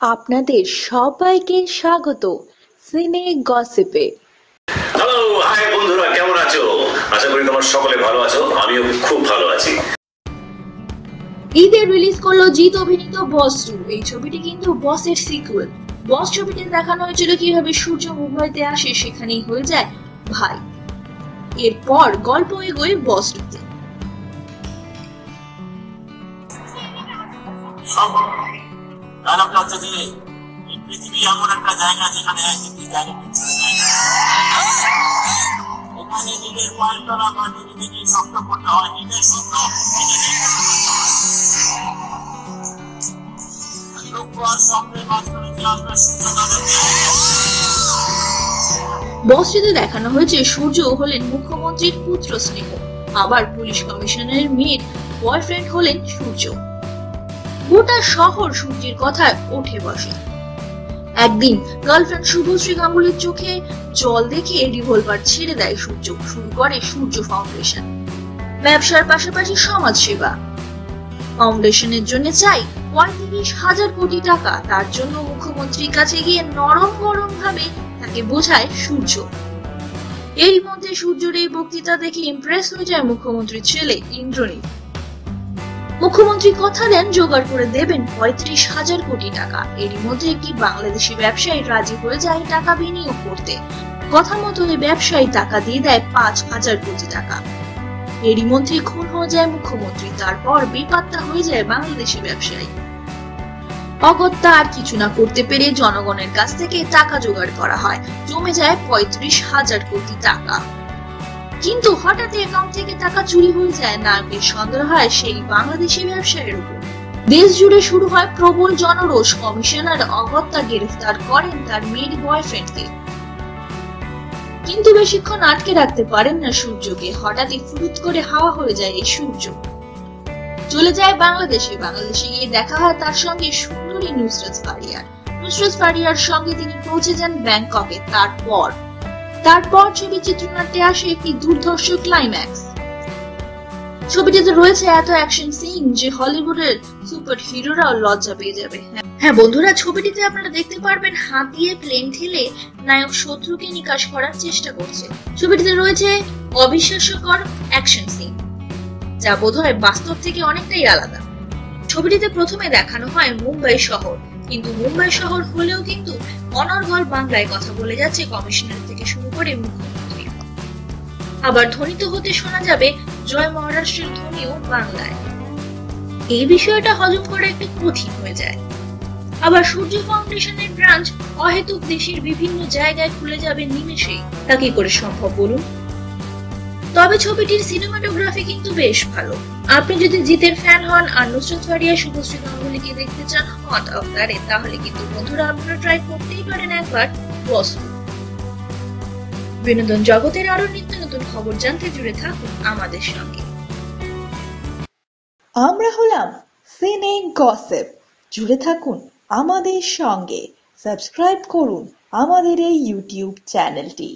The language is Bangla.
আপনাদের সবাইকে স্বাগত সিনে গসিপে। হ্যালো হাই বন্ধুরা কেমন আছো? আশা করি তোমার সকলে ভালো আছো আমিও খুব ভালো আছি। ঈদে রিলিজ করল জিৎ অভিনীত বস টু। এই ছবিটি কিন্তু বসের সিকুয়েল বস ছবিতে দেখানো হয়েছিল কীভাবে সূর্য মুম্বাইতে আসে সেখানেই হয়ে যায় ভাই। এরপর গল্প এগোয় বস টুতে। পৃথিবী এমন একটা জায়গা যেখানে এখানে নিজের বা শক্ত করতে হয়, নিজের সূর্য বসটিতে দেখানো হয়েছে, সূর্য হলেন মুখ্যমন্ত্রীর পুত্র স্নেহ আবার পুলিশ কমিশনারের মেয়ের বয়ফ্রেন্ড হলেন সূর্য। গোটা শহর সূর্যের কথায় উঠে বসে। একদিন গার্লফ্রেন্ড শুভশ্রী গাঙ্গুলির চোখে জল দেখে রিভলভার ছেড়ে দেয় সূর্য, শুরু করে সূর্য ফাউন্ডেশন ব্যবসার পাশাপাশি সমাজ সেবা ফাউন্ডেশনের জন্য চাই পঁয়ত্রিশ হাজার কোটি টাকা, তার জন্য মুখ্যমন্ত্রীর কাছে গিয়ে নরম গরম ভাবে তাকে বোঝায় সূর্য। এরই মধ্যে সূর্যের এই বক্তৃতা দেখে ইমপ্রেস হয়ে যায় মুখ্যমন্ত্রীর ছেলে ইন্দ্রনীল। মুখ্যমন্ত্রী কথা দেন, জোগাড় করে দেবেন পঁয়ত্রিশ হাজার কোটি টাকা। এরই মধ্যে একটি বাংলাদেশি ব্যবসায়ী রাজি হয়ে যায় টাকা বিনিয়োগ করতে। কথা মতো এই ব্যবসায়ী টাকা দিয়ে দেয় পাঁচ হাজার কোটি টাকা। এরই মধ্যে খুন হয়ে যায় মুখ্যমন্ত্রী, তারপর বেপাত্তা হয়ে যায় বাংলাদেশি ব্যবসায়ী। অগত্যা আর কিছু না করতে পেরে জনগণের কাছ থেকে টাকা জোগাড় করা হয়। জমে যায় পঁয়ত্রিশ হাজার কোটি টাকা। কিন্তু হঠাৎ অ্যাকাউন্ট থেকে টাকা চুরি হয়ে যায় নায়কের সন্দেহ হয় সেই বাংলাদেশি ব্যবসায়ীর উপর। দেশ জুড়ে শুরু হয় প্রবল জনরোষ। কমিশনার অগত্যা গ্রেফতার করেন তার মেয়ের বয়ফ্রেন্ডকে। কিন্তু বেশিক্ষণ আটকে রাখতে পারেন না সূর্যকে। হঠাৎই ফুরুত করে হাওয়া হয়ে যায় এই সূর্য। চলে যায় বাংলাদেশে। বাংলাদেশে গিয়ে দেখা হয় তার সঙ্গে সুন্দরী নুসরাত ফারিয়ার নুসরাত ফারিয়ার সঙ্গে তিনি পৌঁছে যান ব্যাংককে। তারপর তারপর ছবি চিত্রনাট্যে আসে একটি দুর্ধর্ষ ক্লাইম্যাক্স ছবিটিতে রয়েছে এত অ্যাকশন সিন যে হলিউডের সুপার হিরোরাও লজ্জা পেয়ে যাবে। হ্যাঁ বন্ধুরা, ছবিটিতে আপনারা দেখতে পারবেন হাত দিয়ে প্লেন ঠেলে নায়ক শত্রুকে নিকাশ করার চেষ্টা করছে। ছবিটিতে রয়েছে অবিশ্বাস্যকর অ্যাকশন সিন যা বোধহয় বাস্তব থেকে অনেকটাই আলাদা। ছবিটিতে প্রথমে দেখানো হয় মুম্বাই শহর। কিন্তু মুম্বাই শহর হলেও কিন্তু অনর্গল বাংলায় কথা বলে যাচ্ছে কমিশনার থেকে শুরু করে মুখ্যমন্ত্রী। আবার ধ্বনিত হতে শোনা যাবে জয় মহারাষ্ট্রের ধ্বনিও বাংলায়। এই বিষয়টা হজম করা একটু কঠিন হয়ে যায়। আবার সূর্য ফাউন্ডেশনের ব্রাঞ্চ অহেতুক দেশের বিভিন্ন জায়গায় খুলে যাবে নিমেষেই। তা কি করে সম্ভব বলুন? তবে ছবিটির সিনেমাটোগ্রাফি কিন্তু বেশ ভালো। আপনি যদি জিতের ফ্যান হন আর নুসরত ফারিয়া শুভশ্রী গাঙ্গুলিকে দেখতে চান, হট অবতারে তাহলে কিন্তু বন্ধুরা আপনারা ট্রাই করতেই পারেন একবার বস বিনোদন জগতের আরও নিত্য নতুন খবর জানতে জুড়ে থাকুন আমাদের সঙ্গে। আমরা হলাম সিনে গসেপ জুড়ে থাকুন আমাদের সঙ্গে। সাবস্ক্রাইব করুন আমাদের এই ইউটিউব চ্যানেলটি